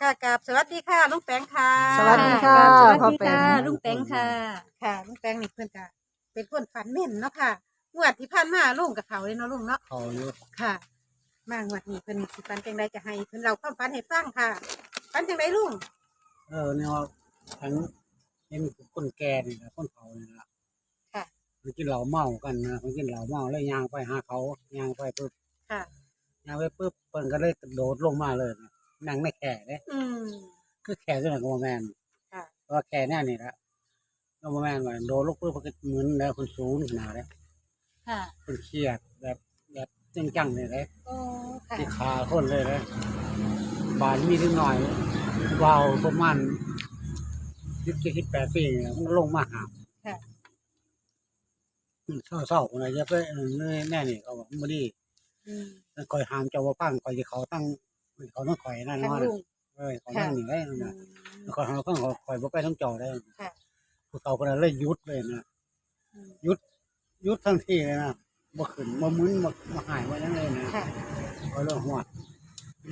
ค่ะกราบสวัสดีค่ะลุงแปงค่ะสวัสดีค่ะสวัสพ่อดีแปง ค่ะลุงแปงค่ะ ค่ะลุงแปงนี่เพื่อนก็เป็นคนฝันแม่นเนาะค่ะงวดที่ผ่านมาลุงกับเขาเลยเนาะลุงเนาะเขาอยู่ค่ะ มางวดนี้เพิ่นสิฝันจังไดจะให้เพิ่นเราความฝันให้ฟังค่ะฝันจังไดลุงเออเนี่ยว่าทั้งเห็นคนแก่นี่นะคนเขานี่ละค่ะ มันกินเหล้าเมากันนะมันกินเหล้าเมาแล้วยางไปหาเขายางไปปุ๊บค่ะ ยางไปปุ๊บเพิ่นก็เลยกระโดดลงมาเลยนะ นั่งในแข่เด้อืม คือแข่ตัวนั้นก็บ่แม่นค่ะ เพราะว่าแข่แน่นี่ละก็บ่แม่นว่าโดดลงปุ๊บมันก็เหมือนแล้วคนสูงขนาดเลยค่ะคนเครียดแบบแบบจริงจังเลยเลย โอ้ค่ะที่ขาคนเลยเลยบานมีนิดหน่อยเบาประมาณยี่สิบสิบแปดปีเนี่ยมันลงมาหาค่ะ เศร้าเศร้าอะไรเยอะไปแน่นี่เขาบอกไม่ดีอืม คอยหามเจ้าว่าพังคอยจะเขาตั้ง เขาต้องคอยนั่นทางว่าลุงเอ้ยเขานั่งอยู่ได้อืนะมคอยหามพังคอยบ่ไปต้องจอได้ค่ะผู้เขาคนนั้นเลยยุดเลยนะอืมยุดยุดทันทีเลยนะบ่ขึ้นบ่มึนบ่บ่หายบ่ยังเลยนะค่ะคอยเรื่องหัว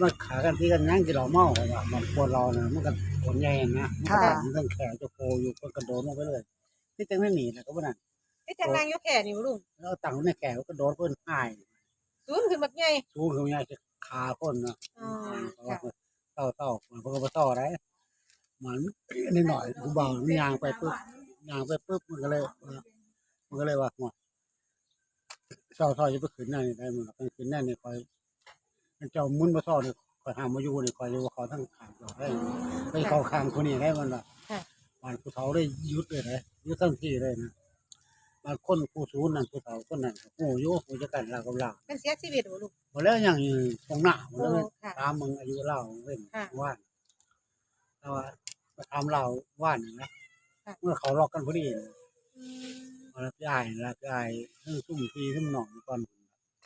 มันขากันที่กันนั่งกินเหล้าเมาเขาว่ามันปวดเรานะมันก็ปวดใหญ่นะมันก็มันต้องแขนจะโคอยู่ก็กระโดดลงไปเลยที่จังไม่หนีนะก็บ่นั่นไอ้จังนางอยู่แค่นี่บ่ลุงแล้วเอาตังค์ในแขนก็โดดเพิ่นหายศูนย์ขึ้นบักใหญ่สูงขึ้นมาจะขาคนเนาะอ๋อเพราะว่าค่ะเต่าเต่ามันก็บ่ต่อได้มันนิดหน่อยกูเบามันยางไปปุ๊บยางไปปุ๊บมันก็เลยว่ามันก็เลยว่าหัวเต่าเต่าจะไปขึ้นนั่นนี่ได้มันเป็นขึ้นนั่นนี่คอยมันเจ้ามุนมาซ่อนี่คอยหามมาอยู่นี่คอยอยู่ว่าเขาทั้งขางเจ้าได้ไปเข้าข้างคนนี้ได้มันล่ะค่ะมันผู้เฒ่าได้ยุดเลยนะยุดทั้งที่เลยนะ บางคนผู้สูงนั่นผู้เฒ่าคนนั้นโอ้ยผู้จัดการเรากับเราเป็นเสียชีวิตบ่ลุงหมดแล้วอย่างอยู่ตรงหน้าหมดแล้วโอ้ค่ะ ตามมึงอายุเล่าเว้นค่ะว่านแต่ว่ามาทำเราว่านนะค่ะ เมื่อเขาล็อกกันพอดีนะอืมมารับยายรับยายเรื่องซุ่มทีซุ่มหนองก่อน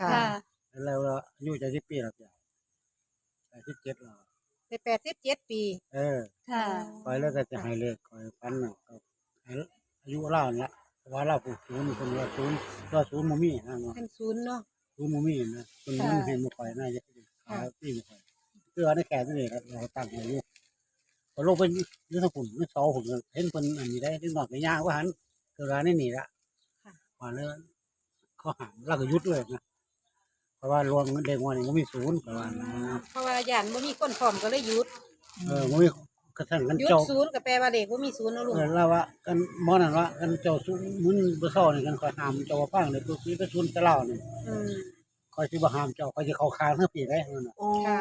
ค่ะค่ะแล้วเราอายุจะสิบปีรับยายแต่สิบเจ็ดเราได้แปดสิบเจ็ดปีเออค่ะ คอยแล้วก็จะให้เลขคอยพันน่ะก็ให้อายุเล่านี่ละเพราะ ว่าเราผู้ศูนย์คนว่าศูนย์เราศูนย์มมี่นะเนาะเป็นศูนย์เนาะศูนย์มมี่นะคนมันให้มาคอยน่าจะขาที่มาคอยเสื้อในแขนนี่ครับเราตั้งไว้อยู่พอลงไปยืดสกุลยืดเสาผมเห็นคนอันนี้ได้ที่นอนไปย่างว่าหันคือร้านนี่หนีละมาแล้วเขาหามแล้วก็ยุดเลยนะเพราะว่ารวมเงินเด็กวันนี้มันมีศูนย์ประมาณนะเพราะว่าย่านบ่มีคนพร้อมก็เลยหยุด เออมันมี กระทั่งกันหยุดเจ้าศูนย์ก็แปลว่าเลขบ่มีศูนย์เนาะลุงเออแล้วว่ากันมอนั่นว่ากันเจ้าซุมุนบ่ซ้อนี่กันคอยหามเจ้าว่าฟังเลยปุ๊บนี่ไปซุนจะเล่านี่อืมคอยสิบ่หามเจ้าคอยสิเข้าคางทั้งปีได้นั่นน่ะโอ้ค่ะ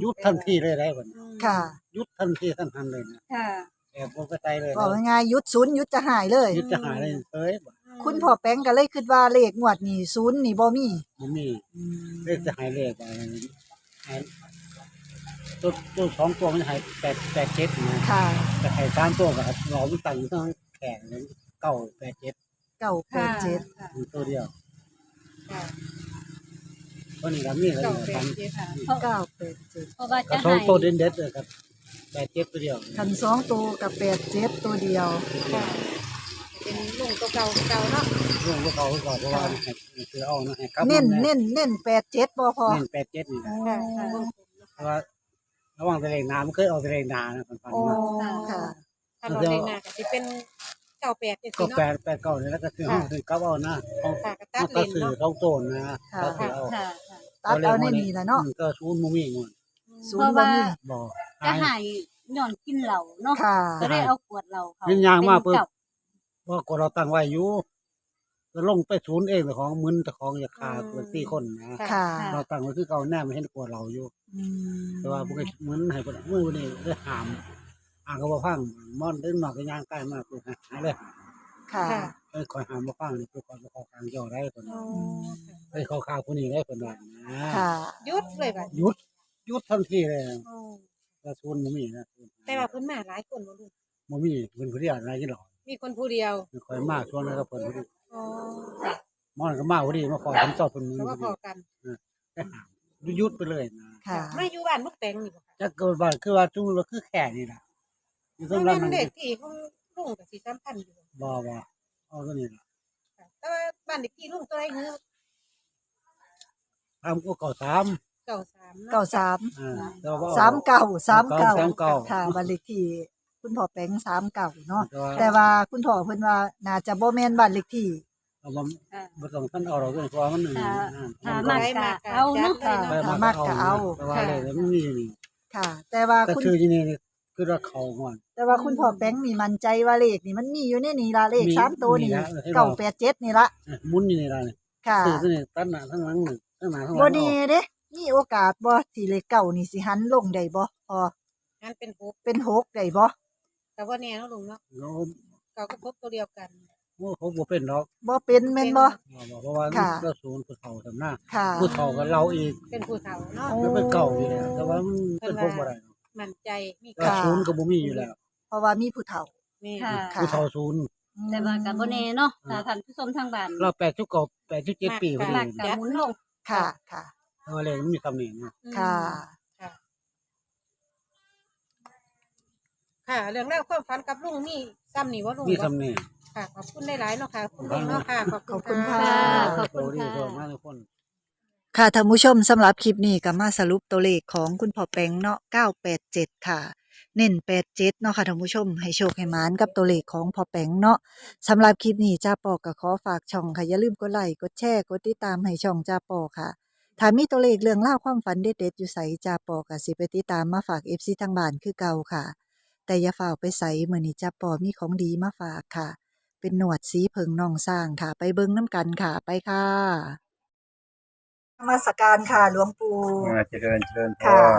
หยุดทันทีเลยได้บัดนี้ค่ะหยุดทันทีทันทันเลยนะค่ะแอบบ่ไปไตเลยก็ง่ายๆหยุดศูนย์หยุดจะหายเลย หยุดจะหายเลยเอ้ยบ่คุณพ่อแป้งก็เลยคิดว่าเลขงวดนี้ศูนย์นี่บ่มีบ่มีอืมเลขจะหายเลขไปหาย ตัวตัวสองตัวมันจะหายแปดแปดเจ็ดนะค่ะแต่หายสามตัวก็รอมันตั้งอยู่ทั้งแขนเลยเก้าแปดเจ็ดเก้าแปค่ะดเจ็ดค่ะมีตัวเดียวค่ะตัวนี้ก็มีเลยเก้านะแปฟัดนเจ็ดค่ะเก้าแปดเจ็ดเพราะว่าก็จะสองให้ตัวเด่นเด็ดเลยครับแปดเจ็ดตัวเดียวคันสองตัวกับแปดเจ็ดตัวเดียว ค่ะเป็นลุงตัวเก่าเก่าเนาะเรื่องพวกเขาไว้ก่อนเพราะว่าให้ให้คือเอานะให้ครับเน้นำะเน้นเน้นแปดเจ็ดบ่พอเน้นแปดเจ็ดนี่นะค่ะค่ะวงกลมเนาะเพราะว่า ระหว่างทะเลน้ำมันเคยเอาทะเลนานะฟันโอ้ๆมาค่ะ ถ้าเราเลขหน้าก็สิเป็นเก้าแปดจังก็ซี่แปเนาะ ดแปดเก้าเนี่ยแล้วก็คือห้องคือเก้าเอานะห้องค่ะก็ตัมัดนก็เลนสื่อเนาะท้องโตนนะค่ะก็คือเอาค่ะค่ะตัดเอาในนี่ล่ะเนาะอืมก็ชูนย์มุมีงอนศูนย์บ่มีบอกจะให้ย้อนกินเหล้าเนาะค่ะ ก็ได้เอาขวดเหล้าเขาเป็นยางมาปุ๊บเป็นเบว่ากดเราตั้งไว้อยู่ ก็ลงไปศูนย์เองแต่ของมึนแต่ของอย่าคาตัวตีคนนะค่ะ เราตั้งไว้คือเก่าแน่ไม่เห็นกลัวเราอยู่ อืมแต่ว่าพวกมึนให้คนมือนี่ได้หามอ่างก็บ่ฟังมอนเด้งหนอกก็ย่างใกล้มากคือหาเลยค่ะ ค่ะเอ้ยคอยหามบ่ฟังนี่คือคอยบ่เข้าข้างเจ้าได้คนอ๋อเอ้ยเข้าข้างผู้นี้ได้คนว่านะค่ะหยุดเลยบัดหยุดหยุดทันทีเลยอ๋อก็ชวนบ่มีนะแต่ว่าเพิ่นมาหลายคนบ่ลุงบ่มีเพิ่นผู้เดียวอะไรนี่หรอกมีคนผู้เดียว คอยมาช่วงนั้นก็เพิ่นผู้เดียว อ๋อมอนก็มาผู้เดียวมาขอผมสอบเพิ่นมือเพราะว่าพผู้อเดียวกันได้หามหยุดไปเลยนะค่ะมาอยู่บ้านมุกแตงนี่บ่ค่ะจักเกิดบ้านคือว่าจุ่มว่าคือแค่นี่ล่ะอยู่ตรมังนนั้นเป็มันนเด็กที่ของลุงกับสีสัมพันธ์อยู่บ่บ่เอาตัวนี้ล่ะค่ะแต่ว่าบ้านเด็กที่ลุงตัวไรเงือทำก็เก่าสามเเก้าสามเนาะเก้าสามอ่าแต่ว่สามเก้าสามเก้าสามเก้า ค่ะบันเลขที่ คุณพ่อแปงสามเก้าเนาะแต่ว่าแต่ว่าคุณพ่อเพิ่นว่าน่าจะบ่แม่นบ้านเลขที่เอาบ่ค่ะบ่ต้องท่านเอาเราก็เพราะว่ามันหนึ่งค่ะอ่ถ้ามัมานกกะเอาเนาะค่ะไปถ้ามากก็เอาแต่ว่าเลยมันมีนี่ค่ะ แต่ว่าแต่คุณคือที่นี่นี่คือว่าเขาก่อนแต่ว่าคุณพ่อแปงนี่มั่นใจว่าเลขนี่มันมีอยู่ในนี่ล่ะเลขมีสามตัวนี่มีแล้วให้เก้าบอกแปดเจ็ดนี่ละอะหมุนอยู่นี่ล่ะนี่ค่ะคือตัวนี้ตั้งหน้าทั้งหลังนี่ตั้งหน้าทั้งหลังบ่อดีอกเด้มีโอกาสบ่ที่เลขเก้านี่สิหันลงได้บ่พองั้นเป็นหกเป็นหกได้บ่ แต่ว่าแน่เนาะลุงเนาะแล้วเก้าก็พบตัวเดียวกันโอ้เขาบ่เป็นดอกบ่เป็นแม่นบ่ เพราะว่าค่ะ เราศูนย์ผู้เฒ่าทำหน้าค่ะ ผู้เฒ่ากับเราอีกเป็นผู้เฒ่าเนาะ โอ้ มันเป็นเก่าอยู่แล้วแต่ว่ามันเป็นพวกบ่ได้มั่นใจมีก็ค่ะ ศูนย์ก็บ่มีอยู่แล้วเพราะว่ามีผู้เฒ่าแม่ค่ะค่ะ ผู้เฒ่าศูนย์ แต่ว่ากับโบเน่เนาะถ้าท่านผู้ชมทางบ้านเราแปดจุดเก่าแปดจุดเจ็ดปีพอดีมากกับหมุนลง ค่ะ ค่ะแต่ว่าเลขมันมีตำหนิเนาะอืม ค่ะ ค่ะค่ะ เรื่องแรกความฝันกับลุงมีซ้ำนี่ว่าลุงมีบ่ตำหนิค่ะขอบคุณหลายๆเนาะค่ะคุณลุงเนาะค่ะขอบขอบคุคุณณค่ะค่ะ ขอบคุณโตดีค่ะโตมากทุกคน ค่ะท่านผู้ชมสำหรับคลิปนี้ก็มาสรุปตัวเลขของคุณพ่อแปงเนาะ987 ค่ะ เน้น87เนาะค่ะท่านผู้ชม ให้โชคให้หมานกับตัวเลขของพ่อแปงเนาะสำหรับคลิปนี้จ้าปอก็ขอฝากช่องค่ะอย่าลืมกดไลค์กดแชร์กดติดตามให้ช่องจ้าปอค่ะถ้ามีตัวเลขเรื่องเล่าวความฝันเด็ดๆอยู่ไสจ้าปอก็สิไปติดตามมาฝาก FC ทางบ้านคือเก่าค่ะ แต่อย่าฝ่ากไปใส่มื้อนี้จ้าปอมีของดีมาฝากค่ะ เป็นหนวดสีเพิงน่องสร้างค่ะ ไปเบิ่งน้ำกันค่ะไปค่ะนมาสการค่ะหลวงปู่อ่าเจริญเจริญพค่ะร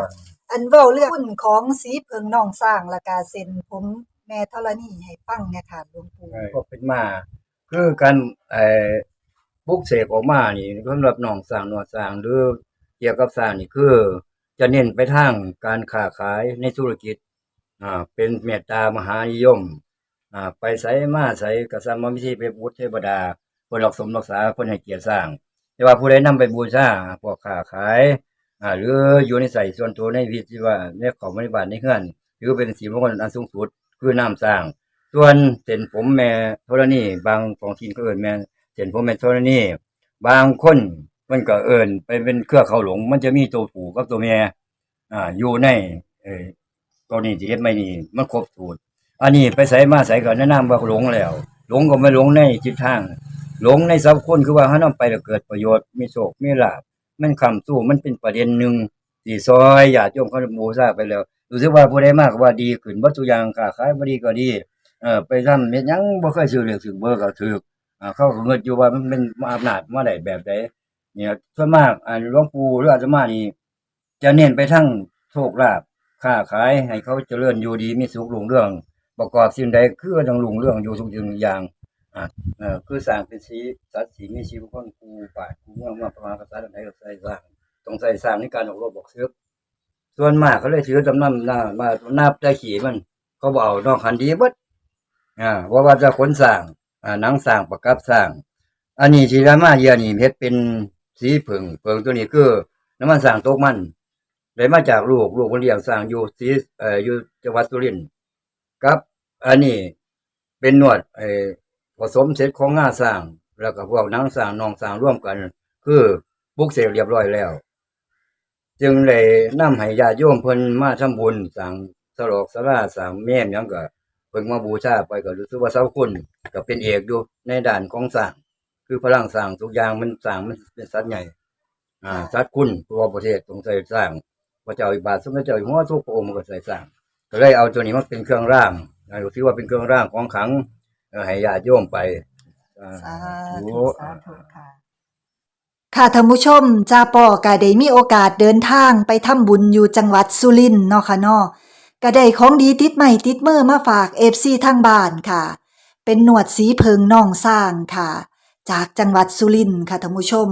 อันเว้าเรื่องหุ้นของสีเพิงน่องสร้างและกาเซ็นผมแม่ธรณีให้ฟังเนี่ยค่ะหลวงปู่ก็เป็นมาคือการไอ้ปลุกเสกออกมานี่สำหรับหนองสร้างหนวดสร้างหรือเกี่ยวกับสร้างนี่คือ จะเน้นไปทางการค้าขายในธุรกิจ อ่าเป็นเมตตามหานิยมอ่าไปใส่มาใส่กษัตริย์มมิธีไปบูชเทวดาคนรักสมรักษาคนให้เกียรติสร้าง แต่ว่าผู้ใดนำไปบูชาพวกค้าขายอ่าหรืออยู่ในใส่ส่วนตัวในวิธีว่าในของบริบาลในเฮือนถือเป็นสีมงคลอันสูงสุดคือน้ำสร้าง ส่วนเส้นผมแม่ธรณีบางของทีนก็เอิ้นแม่เส้นผมแม่ธรณีบางคนมันก็เอิ้นไปเป็นเครือเขาหลง มันจะมีตัวผูกับตัวแม่อ่าอยู่ในเอ ตัวนี้ที่เฮ็ดไม่นี่มันครบสูตร อันนี้ไปใส่มาใส่ก็แนะนำว่าหลงแล้ว หลงก็ไม่หลงในจิตทาง หลงในสัพคนคือว่าเฮานำไปแล้วเกิดประโยชน์มีโชคมีลาภมันคำสู้มันเป็นประเด็นหนึ่งที่ซอยญาติโยมเขาบูชาไปแล้วรู้สึกว่าผู้ใดมากว่าดีขึ้นบ่ทุอย่างค้าขายบ่ดีก็ดีเออไปทำเม็ดยังบ่เคยซื้อเลือกซื้อเบอร์ก็ถูกอ่าเขาเงินอยู่ว่ามันเป็นอำนาจมาได้แบบใดเนี่ยส่วนมากอ่าหลวงปู่หรืออาตมานี่จะเน้นไปทั้งโชคลาภ ค้าขายให้เขาเจริญอยู่ดีมีสุขรุ่งเรื่อง ประกอบสิ่งใดคือต้องรุ่งเรื่องอยู่ทุกสิ่งทุกอย่างอ่าเออคือสร้างเป็นสีสัตว์สีมีชีวิตคนครูป่าคูเมือมาประมาณภาษาใดก็ใส่สร้างต้องใส่สร้างในการออกรบบอกซื้อส่วนมากเขาเลยถือจำนำหน้ามานับได้ขี่มัน เขาบอกนอกคันดีเบิดอ่าว่าว่าจะขนสร้างอ่าหนังสร้างประกับสร้าง อันนี้ที่รามาเยียนี่เพชรเป็นสีเผิงเผิงตัวนี้คือน้ำมันสร้างตกมัน ได้มาจากลูกลูกคนเลี้ยงสร้างอยู่สีเอ่ออยู่จังหวัดสุรินทร์ครับ อันนี้เป็นนวดเอ่อผสมเสร็จของงาสร้าง แล้วก็พวกนังสร้างนองสร้างร่วมกัน คือปุกเสกเรียบร้อยแล้ว จึงเลยนำให้ญาติโยมเพิ่นมาทำบุญสร้างสลอกสลาสร้างแม่มหยังก็เพิ่งมาบูชาไปก็รู้สึกว่าเสาคุณก็เป็นเอกอยู่ในด่านของสร้าง คือพลังสร้างทุกอย่างมันสร้างมันเป็นสัตว์ใหญ่ อ่าสัตว์คุณตัวประเทศต้องใส่สร้าง ระเจ้าอิบาทสมเด็จเจ้าอยู่หัวทุกพระองค์มันก็ใส่สร้างก็เลยเอาตัวนี้มาเป็นเครื่องร่างอ่าถือว่าเป็นเครื่องร่างของขลังเอ่อให้ญาติโยมไปอ่าสาธุธุสาธุค่ะค่ะท่านผู้ชมจ้าปอก็ได้มีโอกาสเดินทางไปทำบุญอยู่จังหวัดสุรินทร์เนาะค่ะเนาะก็ได้ของดีติดใหม่ติดมือมาฝาก FC ทางบ้านค่ะ เป็นหนวดสีเพิงน่องสร้างค่ะ จากจังหวัดสุรินทร์ค่ะท่านผู้ชม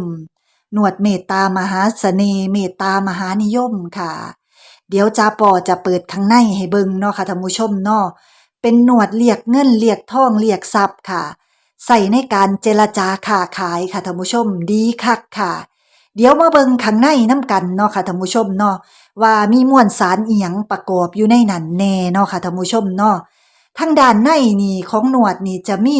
หนวดเมตตามหาเสน่ห์เมตตามหานิยมค่ะ เดี๋ยวจ้าปอจะเปิดข้างในให้เบิ่งเนาะค่ะท่านผู้ชมเนาะเป็นหนวดเรียกเงินเรียกทองเรียกทรัพย์ค่ะ ใส่ในการเจรจาค้าขายค่ะท่านผู้ชมดีคักค่ะ เดี๋ยวมาเบิ่งข้างในน้ำกันเนาะค่ะท่านผู้ชมเนาะว่ามีมวลสารเอียงประกอบอยู่ในนั้นแน่เนาะค่ะท่านผู้ชมเนาะทางด้านในนี่ของหนวดนี่จะมี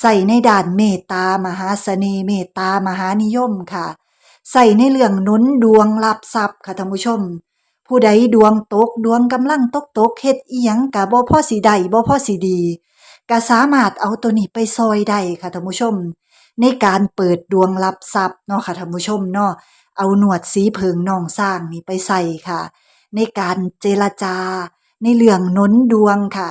ใส่ในด้านเมตตามหาเสน่ห์เมตตามหานิยมค่ะ ใส่ในเรื่องนุนดวงรับทรัพย์ค่ะท่านผู้ชม ผู้ใดดวงตกดวงกำลังตกตกเฮ็ดอีหยังกะบ่พอสิได้บ่พอสิดีก็สามารถเอาตัวนี้ไปซอยได้ค่ะท่านผู้ชม ในการเปิดดวงรับทรัพย์เนาะค่ะท่านผู้ชมเนาะเอาหนวดสีเพิงน่องสร้างนี่ไปใส่ค่ะ ในการเจรจา ในเรื่องนุนดวงค่ะ